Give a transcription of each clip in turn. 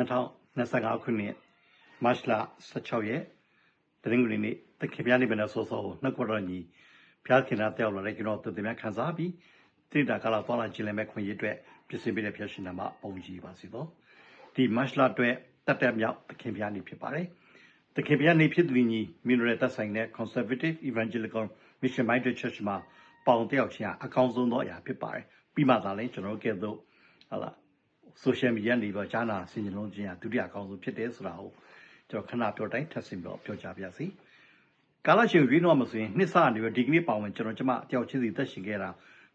2025ခုနှစ်မတ်လ16ရက်တနင်္ဂနွေနေ့တခင်ဗျာနေမနဆောဆောနှုတ်ကတော်ညီဖျားခင်နာတက်ရောက်လာတဲ့ကျွန်တော်တို့တင်များခံစားပြီးတိတာကလာသွားလာခြင်းလည်းမဲ့ခွင့်ရအတွက်ပြင်ဆင်ပေးတဲ့ဖျားရှင်နာမှာပုံကြည့်ပါစီတော့ဒီမတ်လအတွက်တက်တက်မြောက်တခင်ဗျာနေဖြစ်ပါတယ်တခင်ဗျာနေဖြစ်သူညီမင်းတို့ရဲ့သက်ဆိုင်တဲ့ Conservative Evangelical Mission Minded Church မှာပေါင်တက်ရောက်ခြင်းအကောင်းဆုံးသောအရာဖြစ်ပါတယ်ပြီးမှသာလဲကျွန်တော်တို့ကဲတော့ဟာလား social media နေပြီးကြားနာဆင်ခြင်လုံးခြင်းဟာဒုတိယအကောင်းဆုံးဖြစ်တယ်ဆိုတာကိုကျွန်တော်ခဏပြောတိုင်းထပ်ဆင့်ပြီးတော့ပြောကြပါရစေ။ကာလရှင်ရွေးတော့မဆိုရင်နှစ်ဆနေပြီးဒီကနေ့ပါဝင်ကျွန်တော်ကျမအတယောက်ချင်းစီသက်ရှင်ခဲ့တာ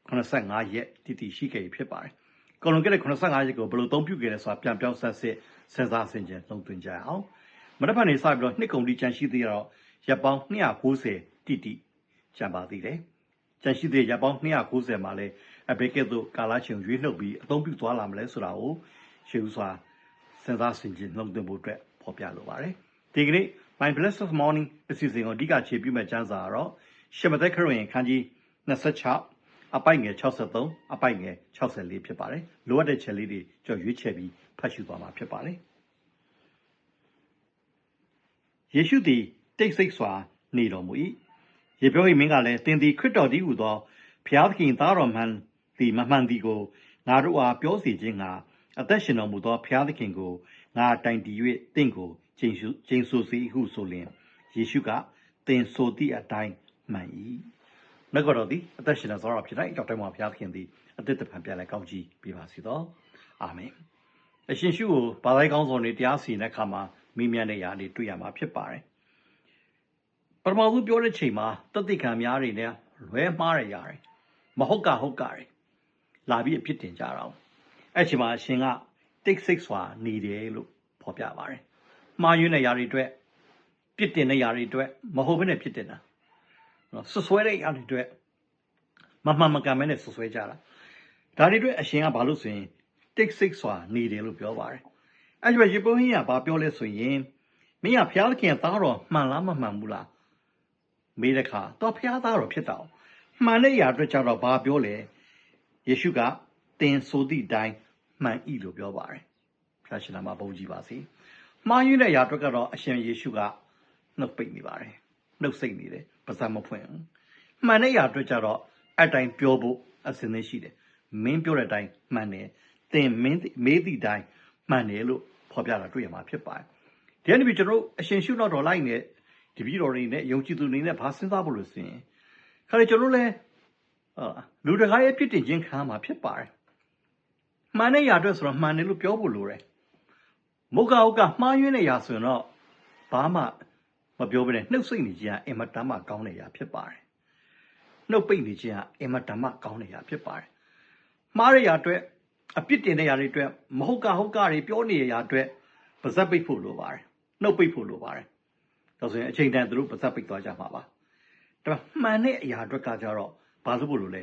85ရက်တည်တည်ရှိခဲ့ပြီဖြစ်ပါတယ်။ကော်လွန်ကတဲ့85ရက်ကိုဘယ်လိုသုံးပြုခဲ့လဲဆိုတာပြန်ပြောင်းဆက်စစ်စဉ်းစားဆင်ခြင်သုံးသွင်းကြရအောင်။မနက်ဖြန်နေစပြီးတော့နှစ်ကုန်တိကျန်ရှိသေးတော့ရပ်ပေါင်း290တိတိကျန်ပါသေးတယ်။ကျန်ရှိသေးရပ်ပေါင်း290မှာလဲ အဘဲကဲ့သို့ကာလရှင်ရွေးနှုတ်ပြီးအသုံးပြုသွားလာမလဲဆိုတာကိုရှေးဥစွာစဉ်းစားဆင်ခြင်နှုတ်သွင်းဖို့အတွက်ဖော်ပြလိုပါတယ်ဒီကနေ့ My Blessed Morning အစီအစဉ်ကိုအဓိကခြေပြုမဲ့ကျမ်းစာကတော့ရှမသက်ခရစ်ဝင်ခန်းကြီး26အပိုက်ငယ်63အပိုက်ငယ်64ဖြစ်ပါတယ်လိုအပ်တဲ့ချက်လေးတွေကြော်ရွေးချယ်ပြီးဖတ်ရှုသွားမှာဖြစ်ပါတယ်ယေရှုသည်တိတ်ဆိတ်စွာနေတော်မူ၏ယေပြော၏မင်းကလည်းသင်သည်ခရစ်တော်သည်ဟူသောဖျားသခင်သားတော်မှန် သည်မမှန်သည်ကိုငါတို့အားပြောစီခြင်းငါအသက်ရှင်တော်မူသောဖျားသခင်ကိုငါတိုင်တည်၍တင့်ကိုကျင့်စုကျင့်ဆိုစီဟုဆိုလျင်ယေရှုကသင်ဆိုသည့်အတိုင်းမှန်၏မြတ်တော်သည်အသက်ရှင်တော်သောဖြစ်၌ကြောက်တိုင်းမှာဘုရားသခင်သည်အသက်တပံပြန်လဲကောင်းကြီးပေးပါစေသောအာမင်အရှင်ရှုကိုဘာသာကောင်းဆောင်တွေတရားစီရင်တဲ့အခါမှာမိမြတ်တဲ့ຢာတွေတွေ့ရမှာဖြစ်ပါတယ်ပထမဆုံးပြောတဲ့ချိန်မှာတတိခံများတွေနဲ့လွဲမှားရရတယ်မဟုတ်ကဟုတ်ကတယ် လာပြီးအဖြစ်တင်ကြတာ။အဲ့ချိန်မှာအရှင်ကတိတ်ဆိတ်စွာနေတယ်လို့ဖော်ပြပါတယ်။မှားယွင်းတဲ့ຢာတွေအတွက်ပြစ်တင်တဲ့ຢာတွေအတွက်မဟုတ်ဘဲနဲ့ဖြစ်တင်တာ။နော်ဆွဆွဲတဲ့ຢာတွေအတွက်မမှန်မကန်မဲနဲ့ဆွဆွဲကြတာ။ဒါတွေအတွက်အရှင်ကဘာလို့ဆိုရင်တိတ်ဆိတ်စွာနေတယ်လို့ပြောပါတယ်။အဲ့ဒီမှာရေပုံးကြီးကဘာပြောလဲဆိုရင်မင်းကဖျားသခင်သားတော်မှန်လားမမှန်ဘူးလားမေးတဲ့အခါတော့ဖျားသားတော်ဖြစ်တော့မှန်တဲ့ຢာအတွက်ကြတော့ဘာပြောလဲ ယေရှုကသင်ဆိုသည့်အတိုင်းမှန်၏လို့ပြောပါတယ်ဖျားရှင်နာမှာပုံကြည့်ပါစေမှားယွင်းတဲ့ຢာအတွက်ကတော့အရှင်ယေရှုကနှုတ်ပိတ်နေပါတယ်နှုတ်ဆိတ်နေတယ်ပါးစပ်မဖွင့်ဘူးမှန်တဲ့ຢာအတွက်ကြတော့အတိုင်းပြောဖို့အစဉ်သင်းရှိတယ်မင်းပြောတဲ့အတိုင်းမှန်တယ်သင်မင်းမေးသည့်အတိုင်းမှန်တယ်လို့ဖော်ပြတာတွေ့ရမှာဖြစ်ပါတယ်ဒီနေ့ကျွန်တော်အရှင်ရှုနောက်တော်လိုက်နေတပည့်တော်တွေနဲ့ယုံကြည်သူတွေနဲ့ဘာစဉ်းစားဖို့လို့ဆိုရင်ခါလေကျွန်တော်လည်း လူတကာရဲ့ပြစ်တင်ခြင်းခံမှာဖြစ်ပါတယ်မှန်တဲ့ຢာအတွက်ဆိုတော့မှန်တယ်လို့ပြောဖို့လိုတယ်မုတ်ကဟုတ်ကမှားယွင်းတဲ့ຢာဆိုရင်တော့ဘာမှမပြောဘဲနဲ့နှုတ်ဆိတ်နေခြင်းကအင်မတန်မှကောင်းတဲ့ຢာဖြစ်ပါတယ်နှုတ်ပိတ်နေခြင်းကအင်မတန်မှကောင်းတဲ့ຢာဖြစ်ပါတယ်မှားတဲ့ຢာအတွက်အပြစ်တင်တဲ့ຢာတွေအတွက်မဟုတ်ကဟုတ်ကတွေပြောနေတဲ့ຢာအတွက်ပါဇက်ပိတ်ဖို့လိုပါတယ်နှုတ်ပိတ်ဖို့လိုပါတယ်ဒါဆိုရင်အချိန်တန်သူတို့ပါဇက်ပိတ်သွားကြမှာပါဒါမှန်တဲ့အရာအတွက်ကကြတော့ ဘာလို့ဖို့လို့လဲ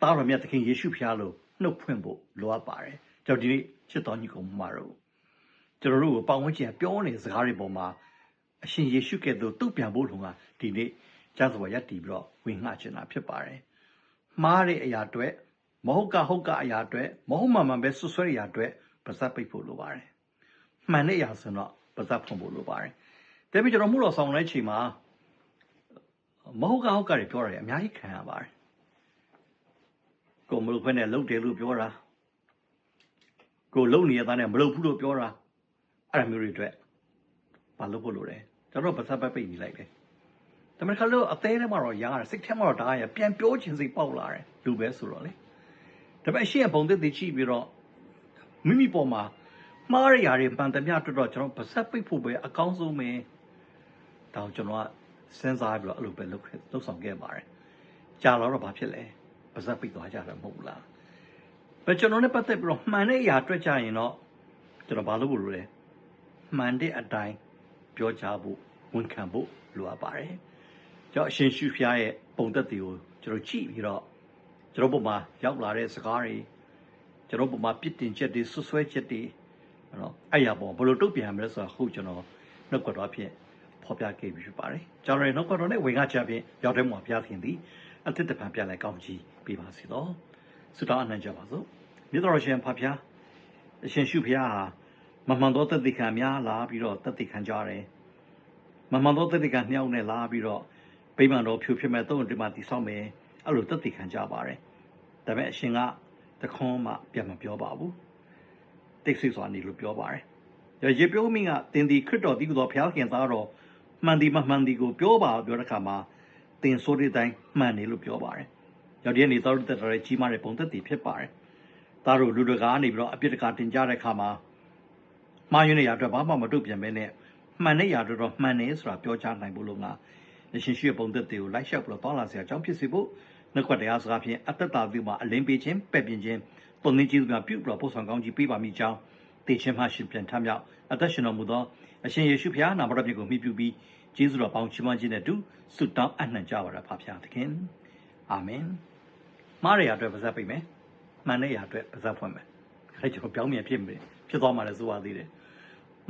တားတော်မြတ်သခင်ယေရှုဖျားလို့နှုတ်ဖွင့်ဖို့လိုအပ်ပါတယ်ကျွန်တော်ဒီနေ့ချစ်တော်ညီကောင်မှာတော့ကျွန်တော်တို့ကိုပတ်ဝန်းကျင်ပြောနေတဲ့စကားတွေပေါ်မှာအရှင်ယေရှုကဲ့သို့တုတ်ပြန်ဖို့လုံကဒီနေ့ကျမ်းစာရပ်တည်ပြီးတော့ဝင်ငှချင်တာဖြစ်ပါတယ်မှားတဲ့အရာတွေမဟုတ်ကဟုတ်ကအရာတွေမဟုတ်မှန်မှန်ပဲဆွဆွဲတဲ့အရာတွေပါစပ်ပိတ်ဖို့လိုပါတယ်မှန်တဲ့အရာဆိုတော့ပါစပ်ဖွင့်ဖို့လိုပါတယ်ဒါပေမဲ့ကျွန်တော်မှုတော်ဆောင်တဲ့ချိန်မှာ မဟုတ်ကဟုတ်ကတွေပြောရတယ်အများကြီးခံရပါတယ်ကိုမလို့ဖက်နဲ့လှုပ်တယ်လို့ပြောတာကိုလှုပ်နေရတဲ့နဲ့မလှုပ်ဘူးလို့ပြောတာအဲ့ဒါမျိုးတွေအတွက်မလုပ်ဖို့လိုတယ်ကျွန်တော်ပါစပ်ပတ်ပိတ်နေလိုက်တယ်ဒါပေမဲ့ခါလို့အသေးထဲမှာတော့ရားတယ်စိတ်ထဲမှာတော့ဒါရပြန်ပြောချင်စိတ်ပေါက်လာတယ်လူပဲဆိုတော့လေဒါပေမဲ့အရှိရပုံသက်သေးချိပြီးတော့မိမိပေါ်မှာမှားရရာတွေပန်တမျှတော်တော့ကျွန်တော်ပါစပ်ပိတ်ဖို့ပဲအကောင်းဆုံးပဲဒါကျွန်တော်က စဉ်းစားပြီးတော့အဲ့လိုပဲလုပ်ခဲ့လုပ်ဆောင်ခဲ့ပါတယ်ကြာလာတော့ဘာဖြစ်လဲပါဇက်ပိတ်သွားကြတာမဟုတ်လားပဲကျွန်တော်နဲ့ပတ်သက်ပြီးတော့မှန်တဲ့အရာတွေ့ကြရင်တော့ကျွန်တော်ဘာလုပ်ဖို့လိုလဲမှန်တဲ့အတိုင်းပြောကြဖို့ဝန်ခံဖို့လိုအပ်ပါတယ်ကျွန်တော်အရှင်ရှုဖျားရဲ့ပုံသက်တွေကိုကျွန်တော်ကြည့်ပြီးတော့ကျွန်တော်ပုံမှာရောက်လာတဲ့စကားတွေကျွန်တော်ပုံမှာပြစ်တင်ချက်တွေဆွဆွဲချက်တွေနော်အဲ့ရပုံဘယ်လိုတုတ်ပြန်မလဲဆိုတာဟုတ်ကျွန်တော်နှုတ်ကတော်ဖြစ် ဖော်ပြခဲ့ပြီးဖြစ်ပါတယ်ကျွန်တော်ရဲ့နှုတ်ကတော်နဲ့ဝင်ကချဖြင့်ရောက်တဲ့မှာဘုရားခင်သည်အသက်တပံပြန်လဲကောင်းကြီးပေးပါစေတော့ဆုတောင်းအနံ့ကြပါစို့မြတ်တော်ရှင်ဖဖျားအရှင်ရှုဖျားဟာမမှန်သောသက်သေခံများလာပြီးတော့သက်သေခံကြတယ်မမှန်သောသက်သေခံနှစ်ယောက်နဲ့လာပြီးတော့ဗိမာန်တော်ဖြူဖြစ်မဲ့သုံးတင်မှတိဆောက်မယ်အဲ့လိုသက်သေခံကြပါတယ်ဒါပေမဲ့အရှင်ကတခွန်းမှပြန်မပြောပါဘူးတိတ်ဆိတ်စွာနေလို့ပြောပါတယ်ရေပြောမင်းကတင်ဒီခရစ်တော်ဒီကိုတော့ဖျားခင်သားတော် မှန်ဒီမမှန်ဒီကိုပြောပါပြောတဲ့ခါမှာတင်ဆိုတဲ့အတိုင်းမှန်နေလို့ပြောပါတယ်ရောက်တဲ့နေတော်တက်တော်ရဲ့ကြီးမားတဲ့ပုံသက်တည်ဖြစ်ပါတယ်သားတို့လူတကာကနေပြီးတော့အပြစ်တကာတင်ကြတဲ့ခါမှာမှားယွင်းတဲ့ຢာအတွက်ဘာမှမတုတ်ပြန်ပဲနဲ့မှန်တဲ့ຢာအတွက်တော့မှန်တယ်ဆိုတာပြောချနိုင်ဖို့လို့ငါရရှင်ရှိရဲ့ပုံသက်တွေကိုလိုက်လျှောက်ပြီးတော့တောင်းလာစရာအကြောင်းဖြစ်စေဖို့နှုတ်ခွက်တရားစကားဖြင့်အတ္တတာပြုမှာအလင်းပေးခြင်းပဲ့ပြင်ခြင်းပုံနှင်းကျေးဇူးများပြုပြီးတော့ပို့ဆောင်ကောင်းကြီးပေးပါမိကြောင်းတေခြင်းမှရှင်ပြန်ထမြောက်အသက်ရှင်တော်မူသော အရှင်ယေရှုဖျားနာမတော်မြတ်ကိုမြှုပ်ပြုပြီးကျေးဇူးတော်ပေါင်းချီးမွမ်းခြင်းနဲ့အတူဆုတောင်းအနှံကြပါရဖာဖျားသခင်အာမင်မာရယာအတွက်ပါဇက်ပိတ်မယ်မှန်တဲ့ယာအတွက်ပါဇက်ဖွင့်မယ်အဲကျွန်တော်ပြောင်းပြန်ဖြစ်မယ်ဖြစ်သွားမှလည်းဆိုပါသေးတယ်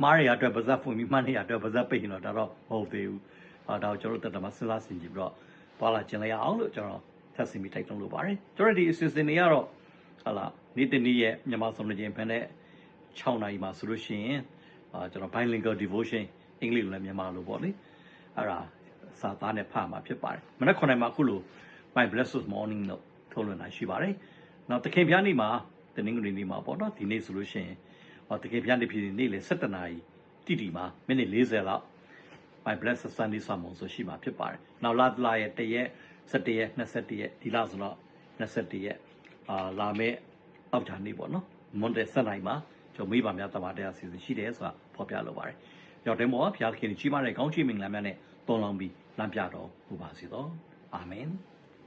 မားရရအတွက်ပါဇက်ဖွင့်ပြီးမှန်းနေရအတွက်ပါဇက်ပိတ်ရင်တော့ဒါတော့မဟုတ်သေးဘူး။အာဒါကိုကျွန်တော်တို့တက်တာမှာစဉ်းစားဆင်ခြင်ပြီးတော့သွားလာကျင်လိုက်ရအောင်လို့ကျွန်တော်ထပ်ဆင်ပြီးတိုက်တွန်းလိုပါတယ်။ကျွန်တော်ဒီအစီအစဉ်တွေကတော့ဟာလာနေ့တနေ့ရဲ့မြန်မာစံတော်ချိန်ဖန်တဲ့6နာရီမှာဆိုလို့ရှိရင်အာ ကျွန်တော် bilingual devotion အင်္ဂလိပ်လိုလည်းမြန်မာလိုပေါ့လေ။အဲ့ဒါစာသားနဲ့ဖတ်မှာဖြစ်ပါတယ်။မနက်9နာရီမှာအခုလို my blessed morning လို့ထုတ်လွှင့်တာရှိပါတယ်။နောက်တခင်ပြားနေ့မှာတနင်္ဂနွေနေ့မှာပေါ့နော်ဒီနေ့ဆိုလို့ရှိရင်ဟောတကယ်ပြန်နေဖြစ်နေလေ7နာရီတိတိမှာမိနစ်40လောက် my blessed sunday sermon ဆိုရှိမှာဖြစ်ပါတယ်။နောက်လာတလာရဲ့တရက်7ရက်21ရက်ဒီလဆိုတော့21ရက်အာလာမဲ့အောက်ဂျာနေ့ပေါ့နော်။မွန်တဲ့7နိုင်မှာ ကျွန်တော်မိဘများတမန်တရားစီစဉ်ရှိတယ်ဆိုတာဖော်ပြလိုပါတယ်။ရောက်တဲ့မောဘုရားခင်ကြီးမားတဲ့ကောင်းချီးမင်္ဂလာများနဲ့တုံလောင်းပြီးလမ်းပြတော်မူပါစေသော။အာမင်။